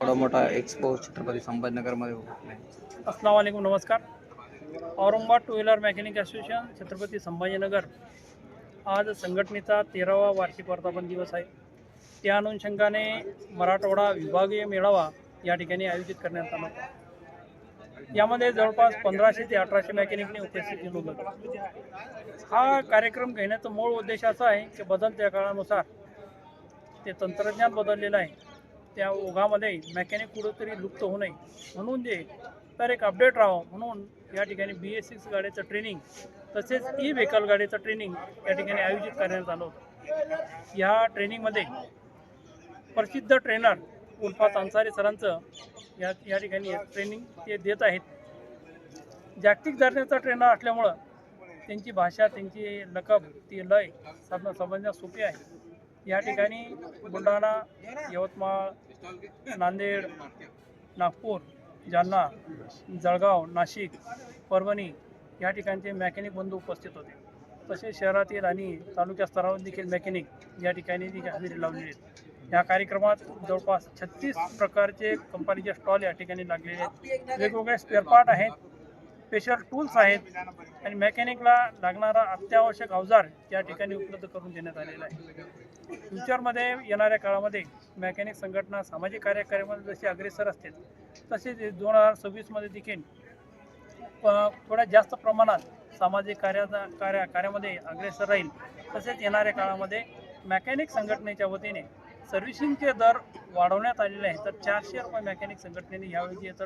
थोडा मोठा एक्सपो छत्रपती संभाजीनगरमध्ये होत अस्सलाम वालेकुम नमस्कार. Aurangabad two wheeler mechanic association Chhatrapati Sambhajinagar. आज संघटनेचा तेरावा वार्षिक वर्धापन दिवस आहे. त्या अनुषंगाने मराठवाडा विभागीय मेळावा या ठिकाणी आयोजित करण्यात आला होता. यामध्ये जवळपास पंधराशे ते अठराशे मेकॅनिकने उपस्थित नोंदवली हा कार्यक्रम घेण्याचा मूळ उद्देश असा आहे की बदलत्या काळानुसार ते तंत्रज्ञान बदललेलं आहे. त्या ओघामध्ये मेकॅनिक कुठंतरी लुप्त होऊ नये म्हणून जे तर एक अपडेट राहावं म्हणून या ठिकाणी बी एस सिक्स गाड्याचं ट्रेनिंग तसेच ई व्हेकल गाडीचं ट्रेनिंग या ठिकाणी आयोजित करण्यात आलं होतं. या ट्रेनिंगमध्ये प्रसिद्ध ट्रेनर उल्फा अन्सारी सरांचं या या ठिकाणी ट्रेनिंग ते देत आहेत. जागतिक दर्जाचा ट्रेनर असल्यामुळं त्यांची भाषा त्यांची लकब ती लय साधणं समजण्यास सोपी आहे. या ठिकाणी बुलढाणा यवतमाळ नांदेड नागपूर जालना जळगाव नाशिक परभणी या ठिकाणचे मेकॅनिक बंधू उपस्थित होते. तसेच शहरातील आणि तालुक्या स्तरावर देखील मेकॅनिक या ठिकाणी देखील हजेरी लावलेली आहेत. या कार्यक्रमात जवळपास छत्तीस प्रकारचे कंपनीचे स्टॉल या ठिकाणी लागलेले आहेत. वेगवेगळे स्पेअर पार्ट आहेत स्पेशल टूल्स आहेत आणि मेकॅनिकला लागणारा अत्यावश्यक अवजार या ठिकाणी उपलब्ध करून देण्यात आलेला आहे. फ्युचरमध्ये येणाऱ्या काळामध्ये मेकॅनिक संघटना सामाजिक कार्यामध्ये जसे अग्रेसर असतील तसेच दोन हजार सव्वीसमध्ये देखील थोड्या जास्त प्रमाणात सामाजिक कार्याचा कार्या कार्यामध्ये अग्रेसर राहील. तसेच येणाऱ्या काळामध्ये मेकॅनिक संघटनेच्या वतीने सर्व्हिसिंगचे दर वाढवण्यात आलेले आहे तर चारशे रुपये मेकॅनिक संघटनेने यावेळी तर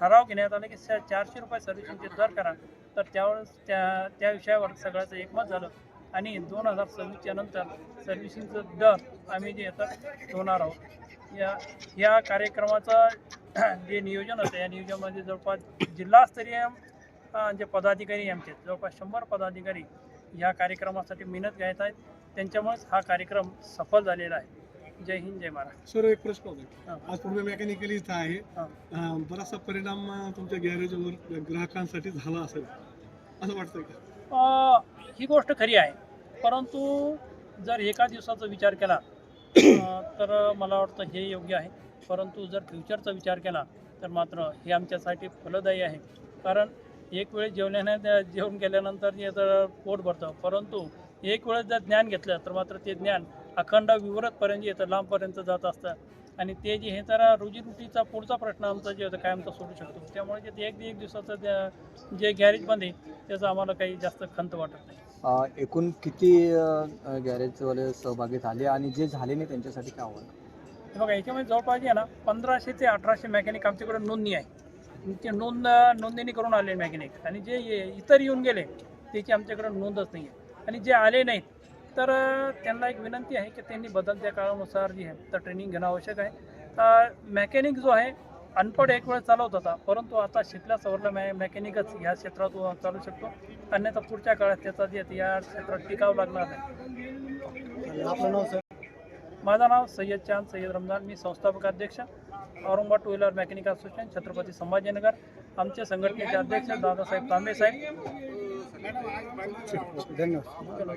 ठराव घेण्यात आला की स- चारशे रुपये सर्व्हिसिंगचे दर करा. तर त्यावेळेस त्या त्या विषयावर सगळ्याचं एकमत झालं. आणि दोन हजार सव्वीसच्या नंतर सर्व्हिसिंगचं दर आम्ही जे येतं ठेवणार आहोत या या कार्यक्रमाचं जे नियोजन होतं या नियोजनामध्ये जवळपास जिल्हास्तरीय जे पदाधिकारी आमचे आहेत, जवळपास शंभर पदाधिकारी या कार्यक्रमासाठी मेहनत घेत आहेत. त्यांच्यामुळेच हा कार्यक्रम सफल झालेला आहे. जय हिंद जय महाराष्ट्र. सर एक प्रश्न होता. हां. आज पूर्ण मेकॅनिकली इथं आहे. बराचसा परिणाम तुमच्या गॅरेजवर ग्राहकांसाठी झाला असेल. असं वाटतंय का? ही गोष्ट खरी आहे. परंतु जर एका दिवसाचा विचार केला तर मला वाटतं हे योग्य आहे. परंतु जर फ्युचरचा विचार केला तर मात्र हे आमच्यासाठी फलदायी आहे. कारण एक वेळेस जेवल्याने जेवण केल्यानंतर तर पोट भरतं. परंतु एक वेळेस जर ज्ञान घेतलं तर मात्र ते ज्ञान अखंड विवरतपर्यंत येतं लांबपर्यंत जात असतं. आणि ते जे हे तर रोजीरोटीचा पुढचा प्रश्न आमचा जे होता कायमचा सोडू शकतो. त्यामुळे जे एक एक दिवसाचं त्या- जे गॅरेज बंद आहे त्याचं आम्हाला काही जास्त खंत वाटत नाही. एकूण किती गॅरेजवाले सहभागी झाले आणि जे झाले नाही त्यांच्यासाठी काय आव्हान बघा याच्यामध्ये जवळपास आहे ना पंधराशे ते अठराशे मेकॅनिक आमच्याकडे नोंदणी आहे. ते नोंद नोंदणी करून आले मेकॅनिक आणि जे इतर येऊन गेले त्याची आमच्याकडे नोंदच नाही आहे आणि जे आले नाहीत तर त्यांना एक विनंती आहे की त्यांनी बदलत्या काळानुसार जे आहे तर ट्रेनिंग घेणं आवश्यक आहे. मेकॅनिक जो आहे अनपढ एक वेळ चालवत होता परंतु आता शिकल्या सवरला मॅ मेकॅनिकच ह्या क्षेत्रात चालू शकतो. अन्यथा पुढच्या काळात त्याचा जे या क्षेत्रात टिकावं लागणार नाही. आपलं नाव सर? माझं नाव सय्यद चांद सय्यद रमजान. मी संस्थापक अध्यक्ष Aurangabad two wheeler mechanic association Chhatrapati Sambhajinagar. आमचे संघटनेचे अध्यक्ष दादासाहेब तांबे साहेब. धन्यवाद.